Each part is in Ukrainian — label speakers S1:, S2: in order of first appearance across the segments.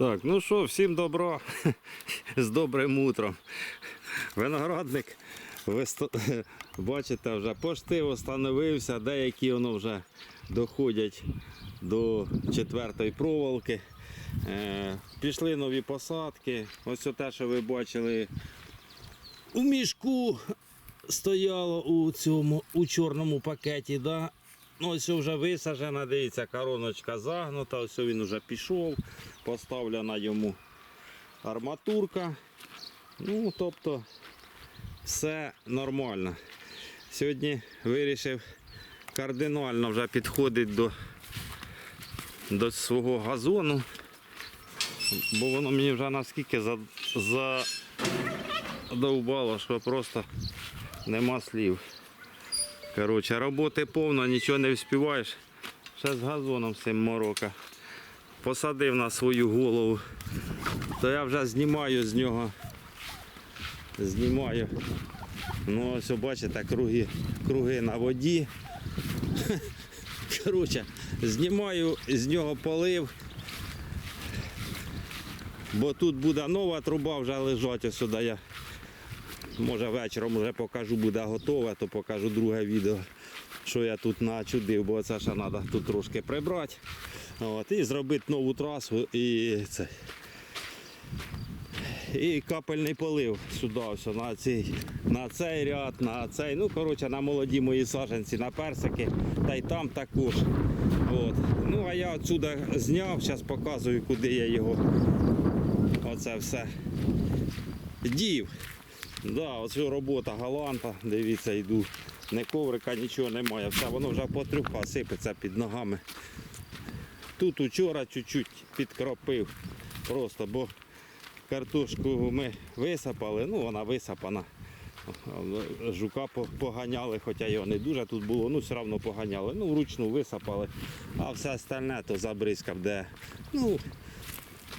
S1: Так, ну що, всім добро з добрим утром. Виноградник, ви бачите, вже пошти встановився, деякі воно вже доходять до четвертої проволоки. Е, пішли нові посадки. Ось те, що ви бачили у мішку стояло у цьому у чорному пакеті. Да? Ну, ось вже висаджена, дивіться, короночка загнута, ось він вже пішов, поставлена йому арматурка. Ну, тобто, все нормально. Сьогодні вирішив кардинально вже підходити до, до свого газону, бо воно мені вже наскільки задовбало, що просто нема слів. Коротше, роботи повно, нічого не вспіваєш. Ще з газоном цим морока. Посадив на свою голову. То я вже знімаю з нього. Знімаю. Ну ось бачите, круги, круги на воді. Коротше, знімаю з нього полив. Бо тут буде нова труба вже лежать сюди. Може вечором вже покажу, буде готове, то покажу друге відео, що я тут начудив, бо це ще треба тут трошки прибрати. От, і зробити нову трасу і це. І капельний полив сюди, ось, на, цей, на цей ряд, на цей. Ну, коротше, на молоді мої саженці, на персики, та й там також. От. Ну, а я отсюди зняв, зараз показую, куди я його. Оце все дів. Да, оцю робота галанта, дивіться, йду. Не коврика, нічого немає. Все, воно вже потрюха сипеться під ногами. Тут учора чуть-чуть підкропив. Просто, бо картошку ми висапали, ну вона висапана. Жука поганяли, хоча його не дуже тут було, ну все одно поганяли. Ну, вручну висапали, а все остальне то забризкав, де ну,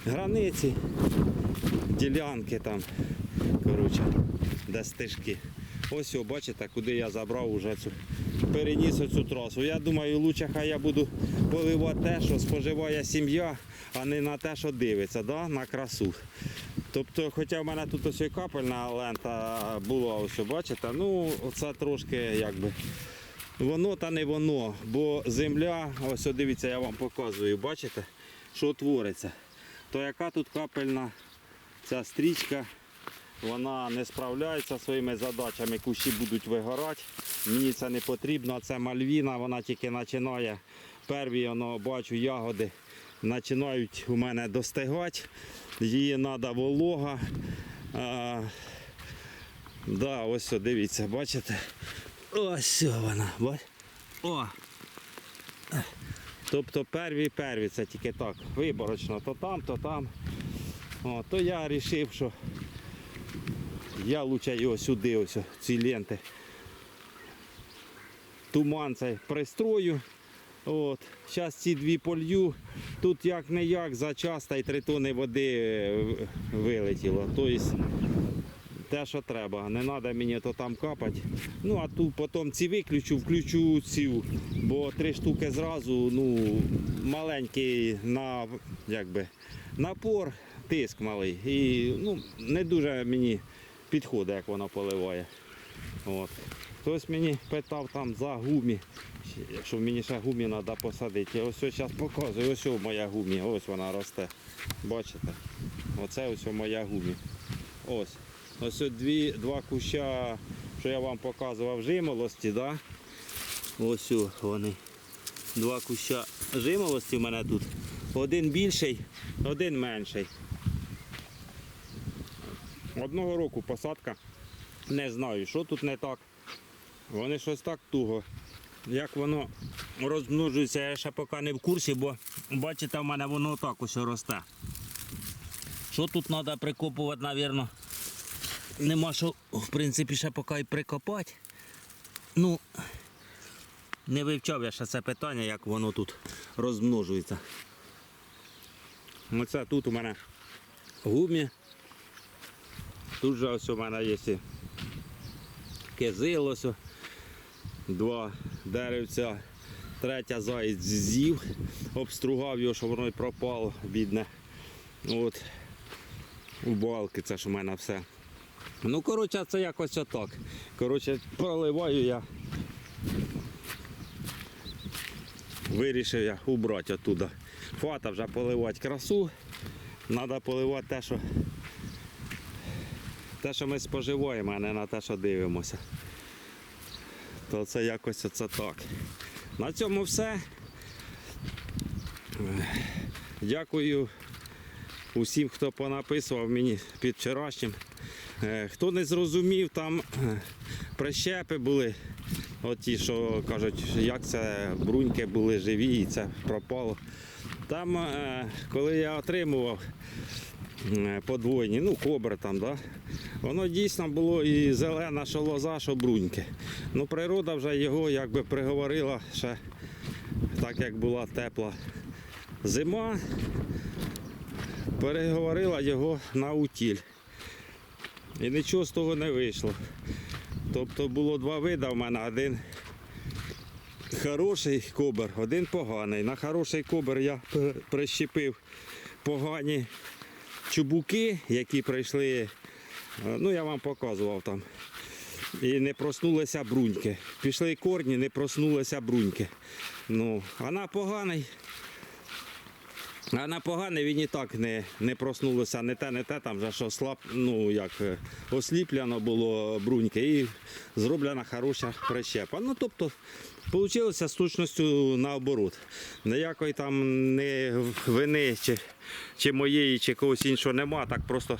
S1: границі, ділянки там коротше, де стежки. Ось о, бачите, куди я забрав уже цю, переніс оцю трасу. Я думаю, лучше хай я буду поливати те, що споживає сім'я, а не на те, що дивиться, да? на красу. Тобто, хоча в мене тут ось капельна лента була, ось бачите, ну це трошки якби. Воно та не воно, бо земля, ось дивіться, я вам показую, бачите, що твориться. То яка тут капельна ця стрічка, вона не справляється своїми задачами, кущі будуть вигорати. Мені це не потрібно, це мальвіна, вона тільки починає. Перві воно, бачу ягоди починають у мене достигати. Її треба волога. А, да, ось дивіться, бачите? Ось вона. О! Тобто перві перві це тільки так, виборочно, то там, то там. О, то я вирішив, що я лучше його сюди, ось ці ленти. Туман цей пристрою. От. Зараз ці дві полью. Тут як не як за час та й три тони води е, вилетіло. Тобто те, що треба. Не треба мені то там капати. Ну а тут потім ці виключу, включу цю, бо три штуки зразу, ну, маленький на, якби, напор, тиск малий. І ну, не дуже мені підходить, як воно поливає. От. Хтось мені питав там за гумі, що мені ще гумі треба посадити. Я ось зараз показую, ось о моя гумі, ось вона росте. Бачите? Оце ось моя гумі. Ось. Ось дві, два куща, що я вам показував жимолості, да? ось вони. Два куща жимолості в мене тут. Один більший, один менший. Одного року посадка. Не знаю, що тут не так. Вони щось так туго. Як воно розмножується, я ще поки не в курсі, бо бачите, в мене воно так ось росте. Що тут треба прикопувати, мабуть, нема що, в принципі, ще поки й прикопати. Ну, не вивчав я ще це питання, як воно тут розмножується. Оце тут у мене гумі. Тут же ось у мене є і кизил ось, два деревця, третя заєць з'їв, обстругав його, щоб воно й пропало, бідне. От. У балки, це ж у мене все. Ну, коротше, це якось отак. Коротше, проливаю я. Вирішив я убрати оттуда. Хвата вже поливати красу. Треба поливати те, що, те, що ми споживаємо, а не на те, що дивимося. То це якось оце так. На цьому все. Дякую усім, хто понаписував мені під вчорашнім. Е, Хто не зрозумів, там е, прищепи були. От ті, що кажуть, як це бруньки були живі і це пропало. Там, е, коли я отримував подвойні, ну, кобри там, да, воно дійсно було і зелена, що лоза, що бруньки. Ну, природа вже його якби приговорила ще так, як була тепла зима, переговорила його на утіль. І нічого з того не вийшло. Тобто було два види в мене, один хороший кобер, один поганий. На хороший кобер я прищепив погані чубуки, які прийшли, е, ну я вам показував там. І не проснулися бруньки. Пішли корні, не проснулися бруньки. Ну, а на поганий. А на поганий він і так не, не проснулося, не те, не те, там вже що слаб, ну як е, осліплено було бруньки і зроблена хороша прищепа. Ну тобто вийшло з точністю наоборот. Ніякої там не вини чи, чи моєї, чи когось іншого нема, так просто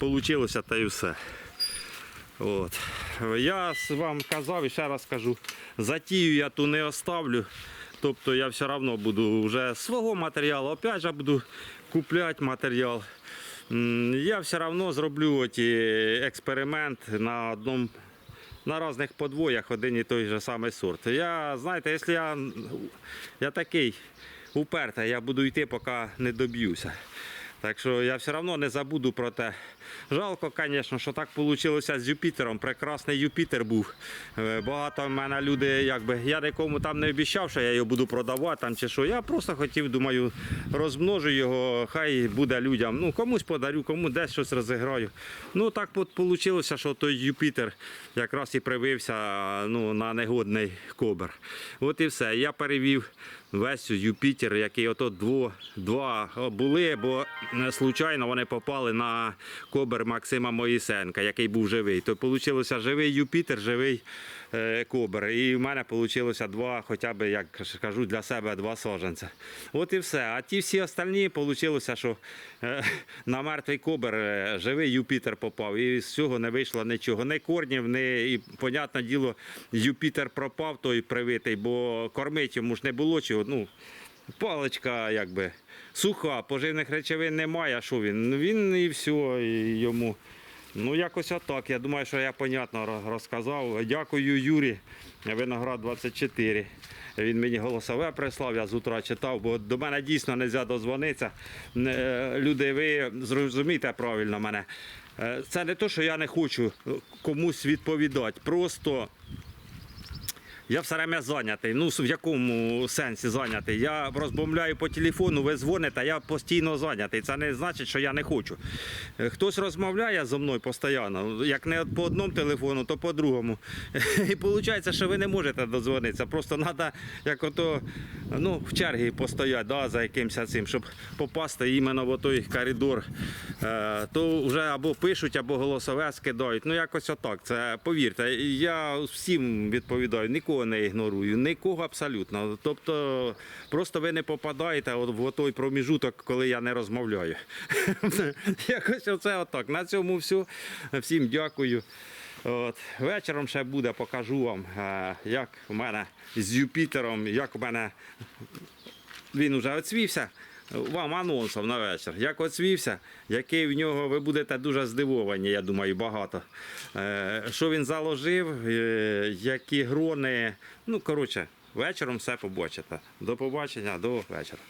S1: вийшло та і все. От. Я вам казав і ще раз кажу, затію я ту не оставлю. Тобто я все одно буду вже свого матеріалу, опять же буду купляти матеріал. Я все одно зроблю оті експеримент на одному. На різних подвоях один і той же самий сорт. Я, знаєте, якщо я, я такий упертий, я буду йти, поки не доб'юся. Так що я все одно не забуду про те. Жалко, звісно, що так вийшло з Юпітером. Прекрасний Юпітер був. Е, Багато в мене люди, якби я нікому там не обіцяв, що я його буду продавати там чи що. Я просто хотів, думаю, розмножу його, хай буде людям. Ну, комусь подарю, кому десь щось розіграю. Ну так от вийшло, що той Юпітер якраз і привився ну, на негодний кобер. От і все. Я перевів весь Юпітер, який ото два були, бо случайно вони попали на кобер Максима Моїсенка, який був живий. То вийшло живий Юпітер, живий е, кобер. І в мене вийшло два, хоча б, як кажу, для себе два саженця. От і все. А ті всі остальні вийшло, що е, на мертвий кобер е, живий Юпітер попав. І з цього не вийшло нічого. Ні корнів, ні, і, понятне діло, Юпітер пропав той привитий, бо кормить йому ж не було чого. Ну, паличка якби суха, поживних речовин немає. А що він? Ну, Він і все, і йому. Ну, якось отак. Я думаю, що я понятно розказав. Дякую Юрі, Виноград 24. Він мені голосове прислав, я з утра читав, бо до мене дійсно не можна дозвонитися. Люди, ви зрозумійте правильно мене. Е, Це не те, що я не хочу комусь відповідати. Просто я все время зайнятий. Ну, в якому сенсі зайнятий? Я розмовляю по телефону, ви дзвоните, а я постійно зайнятий. Це не значить, що я не хочу. Е, Хтось розмовляє зі мною постійно. Як не по одному телефону, то по другому. І виходить, що ви не можете додзвонитися. Просто треба як ото, ну, в чергі постояти да, за якимось цим, щоб попасти іменно в той коридор. Е, То вже або пишуть, або голосове скидають. Ну, якось отак. Це повірте, я всім відповідаю, не ігнорую, нікого абсолютно. Тобто, просто ви не попадаєте в той проміжуток, коли я не розмовляю. Якось оце отак. На цьому все. Всім дякую. От. Вечором ще буде, покажу вам, е, як у мене з Юпітером, як у мене він вже оцвівся. Вам анонсом на вечір. Як оцвівся, який в нього ви будете дуже здивовані, я думаю, багато. Е, Що він заложив, е, які грони. Ну, коротше, вечором все побачите. До побачення, до вечора.